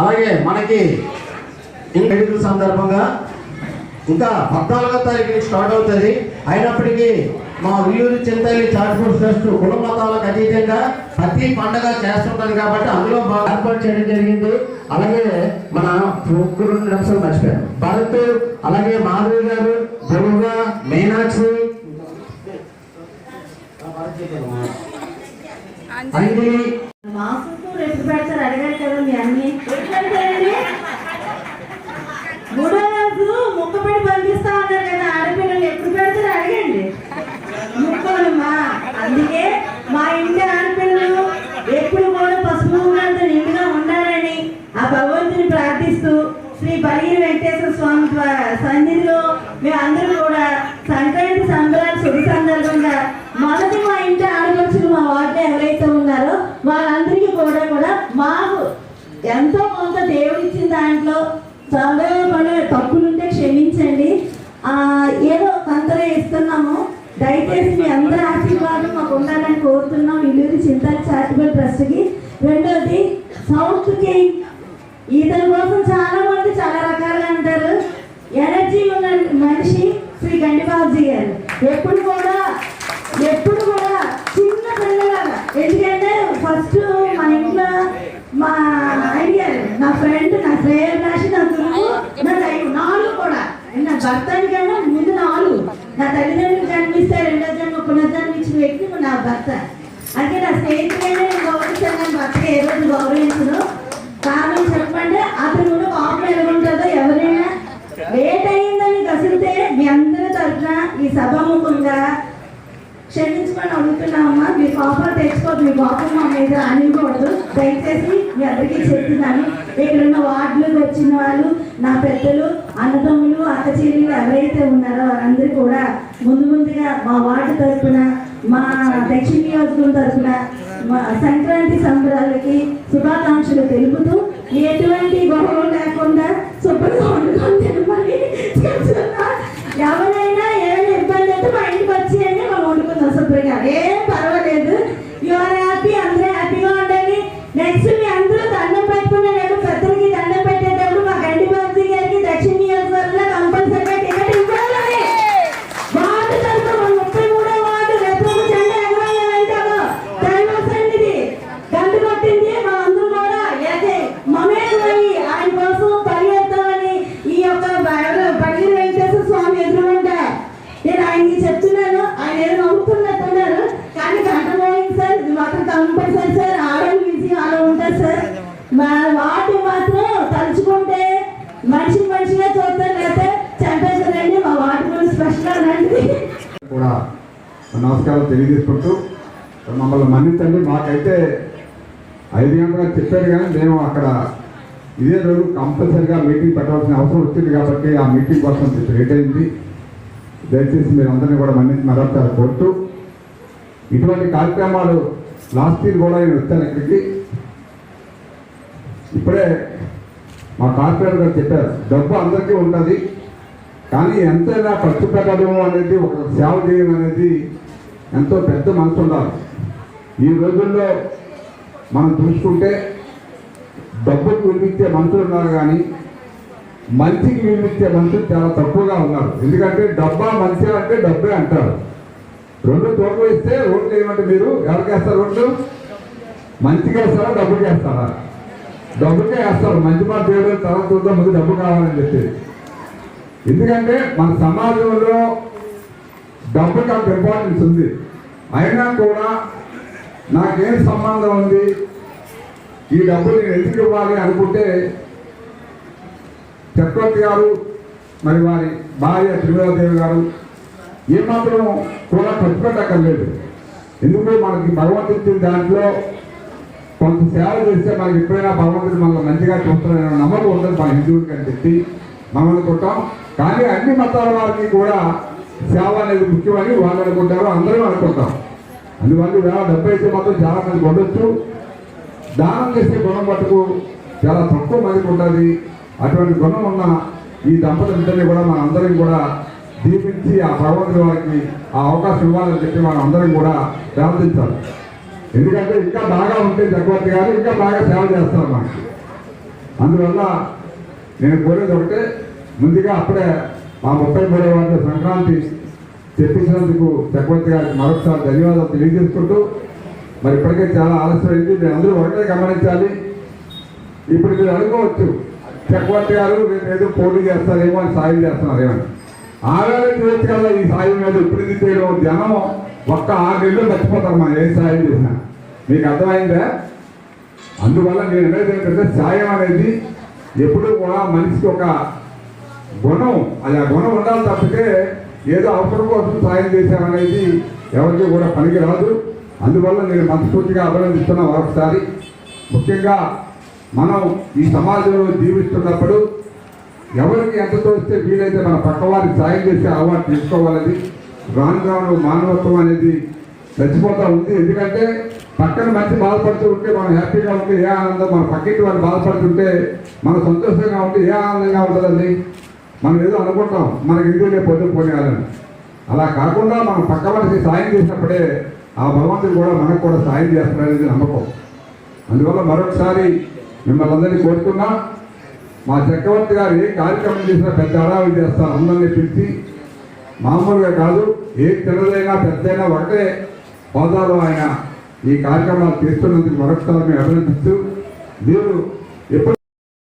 అలాగే మనకి మెడికల్ సందర్భంగా ఇంకా పద్నాలుగో తారీఖు స్టార్ట్ అవుతుంది. అయినప్పటికీ మా ఉయ్యూరు చింతల్లి చార్ట్ఫుడ్ ట్రస్ట్ కుల మతాలకు అతీతంగా ప్రతి పండగ చేస్తుంటుంది కాబట్టి అందులో బాగా ఏర్పాటు చేయడం జరిగింది. అలాగే మన ముగ్గురు నిమిషాలు మర్చిపోయారు భరత్ అలాగే మాధవి గారు దుర్గ మీనాక్షి. అంజలి. మాసంతో ఎప్పుడు పెడతారు అడగారు కదా మీ అన్ని. ఎప్పుడు పెడతారండి మూడో రోజు ముక్కపడి పంపిస్తా ఉన్నారు కదా ఆడపిల్లలు ఎప్పుడు పెడతారు అడగండి. ముక్కలమ్మా అందుకే మా ఇంటి ఆడపిల్లలు ఎప్పుడు కూడా పసుపు కుంకాలతో నిండుగా ఉండాలని ఆ భగవంతుని ప్రార్థిస్తూ శ్రీ బలిగిరి వెంకటేశ్వర స్వామి ద్వా- సన్నిధిలో మేమందరం కూడా సంక్రాంతి సంబరాలు శుభ సందర్భంగా మొదటి మా ఇంటి ఆడపడుచులు మా వార్డులో ఎవరైతే వాళ్ళందరికీ కూడా కూడా మాకు ఎంతో కొంత దేవుడు ఇచ్చిన దాంట్లో సందేహపడే తప్పులుంటే క్షమించండి. ఏదో కొంతలో ఇస్తున్నాము. దయచేసి మీ అందరి ఆశీర్వాదం మాకు ఉండాలని కోరుతున్నాం. ఇల్లూరి చింతల్ చారిటబుల్ ట్రస్ట్కి. రెండోది సౌత్కి ఇతని కోసం చాలా మంది చాలా రకాలుగా అంటారు. ఎనర్జీ ఉన్న మనిషి శ్రీ గండిబాబుజీ గారు. ఎప్పుడు కూడా చిన్న పిల్లలాగా ఎందుకంటే ఫస్ట్ మా ఇంట్లో మా ఐడియా నా ఫ్రెండ్ నా శ్రేయభిలాషి నా గురువు నా దైవం నాలుగు కూడా. నా భర్తనికైనా ముందు నాలుగు. నా తల్లిదండ్రులు జన్మిస్తే రెండో జన్మ పునర్జన్మించిన వ్యక్తి నా భర్త. అంటే నా స్నేహితులైనా నేను గౌరవించాను భర్తగా ఏ రోజు గౌరవం కారణం చెప్పండి అతను ముందు కోపం ఎలాగుంటుందో ఎవరైనా లేట్ అయిందని కసిరితే మీ అందరి తరఫున ఈ సభాముఖంగా క్షమించమని అడుగుతున్నామమ్మా తెచ్చుకోవద్దు మీ కోపం మా మీద అనికూడదు దయచేసి మీ అందరికీ చెప్తున్నాను. ఇక్కడ ఉన్న వార్డులకు వచ్చిన వాళ్ళు నా పెద్దలు అన్నదమ్ములు అక్క చెల్లెలు ఎవరైతే ఉన్నారో వారందరూ కూడా ముందు ముందుగా మా వార్డు తరఫున మా దక్షిణ నియోజకవర్గం తరఫున మా సంక్రాంతి సంబరాలకి శుభాకాంక్షలు తెలుపుతూ ఎటువంటి గొడవ లేకుండా శుభ్రంగా వండుకొని తినమని చెప్తున్నా. ఆయనకి చెప్తున్నాను. ఆయన ఏదో నవ్వుతున్నట్టున్నారు కానీ కంటపోయింది సార్ ఇది మాత్రం కంపల్సరీ సార్. ఆడలు బిజీ అలా ఉంటుంది సార్. మా వాటి మాత్రం తలుచుకుంటే మనిషి మనిషిగా చూస్తారు లేకపోతే చంపేశారండి మా వాటి గురించి స్పెషల్ అండి కూడా నమస్కారం తెలియజేసుకుంటూ మమ్మల్ని మన్నించండి. మాకైతే ఐదు గంటలకు చెప్పారు కానీ మేము అక్కడ ఇదే రోజు కంపల్సరిగా మీటింగ్ పెట్టాల్సిన అవసరం వచ్చింది కాబట్టి ఆ మీటింగ్ కోసం లేట్ అయింది. దయచేసి మీరు అందరినీ కూడా మన్నించి మరొకసారి కోరుతూ ఇటువంటి కార్యక్రమాలు లాస్ట్ ఇయర్ కూడా నేను వచ్చాను ఇక్కడికి. ఇప్పుడే మా కార్పొరేటర్ గారు చెప్పారు డబ్బు అందరికీ ఉంటుంది కానీ ఎంతైనా ఖర్చు పెట్టడం అనేది ఒక సేవ చేయడం అనేది ఎంతో పెద్ద మనసు ఉండాలి. ఈ రోజుల్లో మనం చూసుకుంటే డబ్బుకు వినిపించే మనుషులు ఉన్నారు కానీ మంచికి విలువిచ్చే మనుషులు చాలా తక్కువగా ఉన్నారు. ఎందుకంటే డబ్బా మంచి అంటే డబ్బే అంటారు. రెండు తోటలు ఇస్తే రోడ్లు ఏమంటే మీరు ఎవరికి వేస్తారు రోడ్లు? మంచిగా వేస్తారా? డబ్బుకి వేస్తారా? డబ్బుకే వేస్తారు. మంచి మాట చేయడం తర్వాత చూద్దాం ముందు డబ్బు కావాలని చెప్పి. ఎందుకంటే మన సమాజంలో డబ్బుకి అంత ఇంపార్టెన్స్ ఉంది. అయినా కూడా నాకేం సంబంధం ఉంది? ఈ డబ్బు నేను ఎందుకు ఇవ్వాలి అనుకుంటే చక్రవర్తి గారు మరి వారి భార్య త్రివేదేవి గారు ఏమాత్రం కూడా ఖర్చు ఎందుకు మనకి భగవంతుడు ఇచ్చిన దాంట్లో కొంత సేవ చేస్తే మనకి ఎప్పుడైనా భగవంతుడు మనల్ని మంచిగా చూస్తాడనే నమ్మకం ఉంటుంది మన హిందువులకి అని చెప్పి మనం అనుకుంటాం కానీ అన్ని మతాల వారికి కూడా సేవ అనేది ముఖ్యమని వాళ్ళు అనుకుంటారు అందరూ అనుకుంటాం అందువల్ల వేల డెబ్బై ఐదు మాత్రం చాలా మంది ఉండొచ్చు దానం చేసే గుణం మటుకు చాలా తక్కువ మందికి ఉంటుంది. అటువంటి గుణం ఉన్న ఈ దంపతులందరినీ కూడా మన అందరం కూడా దీపించి ఆ భగవంతుడి వారికి ఆ అవకాశం ఇవ్వాలని చెప్పి మనం అందరం కూడా ప్రార్థించాలి. ఎందుకంటే ఇంకా బాగా ఉంటే చక్రవర్తి గారు ఇంకా బాగా సేవ చేస్తారు మనకి అందువల్ల నేను కోరేది ఒకటే ముందుగా అప్పుడే మా ముప్పై మూడవ వార్డు సంక్రాంతి తెప్పించినందుకు చక్రవర్తి గారికి మరొకసారి ధన్యవాదాలు తెలియజేసుకుంటూ మరి ఇప్పటికే చాలా ఆలస్యమైంది. మీరు అందరూ ఒకటే గమనించాలి. ఇప్పుడు మీరు అనుకోవచ్చు చక్రవర్తి గారు రేపు ఏదో పోటీ చేస్తారేమో అని సాయం చేస్తున్నారేమో అని. ఆవేళ చేయొచ్చు కదా ఈ సాయం మీద. ఇప్పుడు ఇది చేయడం జనం ఒక్క ఆరు నెలలు మర్చిపోతారు మనం ఏం సాయం చేసినా. మీకు అర్థమైందా? అందువల్ల నేను అనేది ఏంటంటే సాయం అనేది ఎప్పుడూ కూడా మనిషికి ఒక గుణం. అది ఆ గుణం ఉండాలి తప్పితే ఏదో అవసరం కోసం సాయం చేశామనేది ఎవరికి కూడా పనికి రాదు. అందువల్ల నేను మనస్ఫూర్తిగా అభినందిస్తున్నా ఒకసారి ముఖ్యంగా మనం ఈ సమాజంలో జీవిస్తున్నప్పుడు ఎవరికి ఎంత తోస్తే వీలైతే మన పక్క వారికి సాయం చేసే అలవాటు తీసుకోవాలని రాను రాను మానవత్వం అనేది చచ్చిపోతూ ఉంది. ఎందుకంటే పక్కన మంచి బాధపడుతూ ఉంటే మనం హ్యాపీగా ఉంటే ఏ ఆనందం మన పక్కింటి వాళ్ళు బాధపడుతుంటే మనం సంతోషంగా ఉంటే ఏ ఆనందంగా ఉంటుందండి? మనం ఏదో అనుకుంటాం మనకి ఇందులో పొద్దుకు పోయాలని అలా కాకుండా మనం పక్క వారికి సాయం చేసినప్పుడే ఆ భగవంతుడు కూడా మనకు కూడా సాయం చేస్తాడనేది నమ్మకం. అందువల్ల మరొకసారి మిమ్మల్ని అందరినీ కోరుతున్నా మా చక్రవర్తి గారు ఏ కార్యక్రమం చేసినా పెద్ద హడావిడి చేస్తారు అందరినీ పిలిచి మామూలుగా కాదు ఏ చిన్నదైనా పెద్దైనా ఒకటే హోదాలో ఆయన ఈ కార్యక్రమాలు చేస్తున్నందుకు మరొకసారి మేము అభినందిస్తూ మీరు ఎప్పుడు